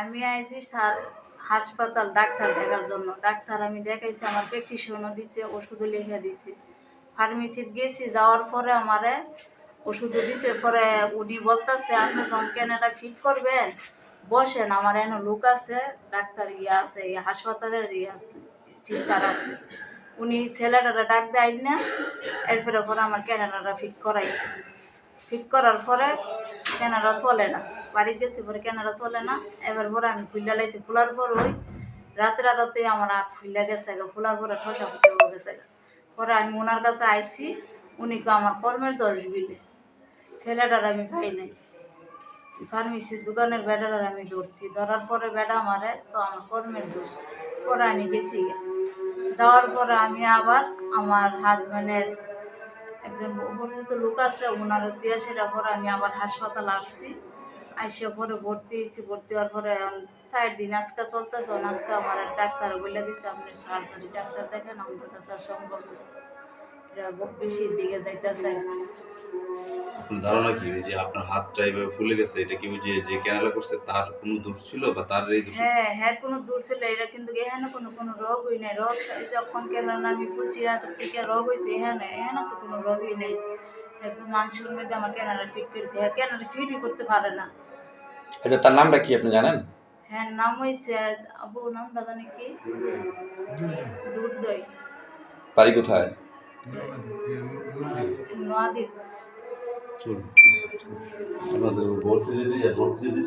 আমি আইছি হাসপাতাল, ডাক্তার দেখার জন্য। ডাক্তার আমি দেখাইছি, আমার প্রেসক্রিপশনও দিছে, ওষুধও লিখে দিছে। ফার্মেসিত গেছি, যাওয়ার পরে আমারে ওষুধও দিছে, পরে উনি বলতেছে, আপনি যখন কেনাটা ফিট করবেন, বসেন, আমার এনে লোক আছে, ডাক্তার ইয়ে আছে ইয়ে হাসপাতালের ইয়ে সিস্টার আছে। উনি ছেলেটারা ডাক দেয় না, এরপরে পরে আমার ক্যানাডাটা ফিট করাই ফিট করার পরে ক্যানাডা চলে না। বাড়ি গেছি পরে কেনারা চলে না। এবার পরে আমি ফুলটা লাইছি, ফুলার পর ওই রাতে রাতে আমার হাত ফুললে গেছে গা, ফুলার পরে ঠসা ফুটে গেছে গা। পরে আমি ওনার কাছে আইছি, উনি কো আমার কর্মের দোষ বিলে, ছেলেটার আমি পাই নাই। ফার্মেসির দোকানের বেটার আমি ধরছি, ধরার পরে বেটা আমারে তো আমার কর্মের দোষ। পরে আমি গেছি। যাওয়ার পরে আমি আবার আমার হাজব্যান্ডের একজন পরিচিত লোক আছে ওনার দিয়ে সেটা পরে আমি আবার হাসপাতাল আসছি। আইসে পরে ভর্তি হয়েছি ভর্তি হওয়ার পরে চার দিন আজকে চলতেছে আজকে আমার এক ডাক্তার বলে দিছে আপনি সার্জারি ডাক্তার দেখেন আমাদের কাছে আর সম্ভব বেশি দিকে যাইতেছে। আপনার ধারণা কি? যে আপনার হাতটা এইভাবে ফুলে গেছে এটা কি বুঝিয়ে যে ক্যানালা করছে তার কোনো দোষ ছিল বা তার এই দোষ? হ্যাঁ হ্যাঁ কোনো দূর ছিল এটা কিন্তু এখানে কোনো কোনো রোগ হই নাই। রোগ যখন কেন আমি বলছি হাতের থেকে রোগ হয়েছে এখানে এখানে তো কোনো রোগই নেই। একদম মাংসের মধ্যে আমার কেনারা ফিট করেছে হ্যাঁ কেনারা ফিটই করতে পারে না। আচ্ছা তার নামটা কি আপনি জানেন? হ্যাঁ নাম হইছে আবু নামটা জানি কি? দুর্জয়। বাড়ি কোথায়? নোয়াদির চলুন বলতে যদি বলতে যদি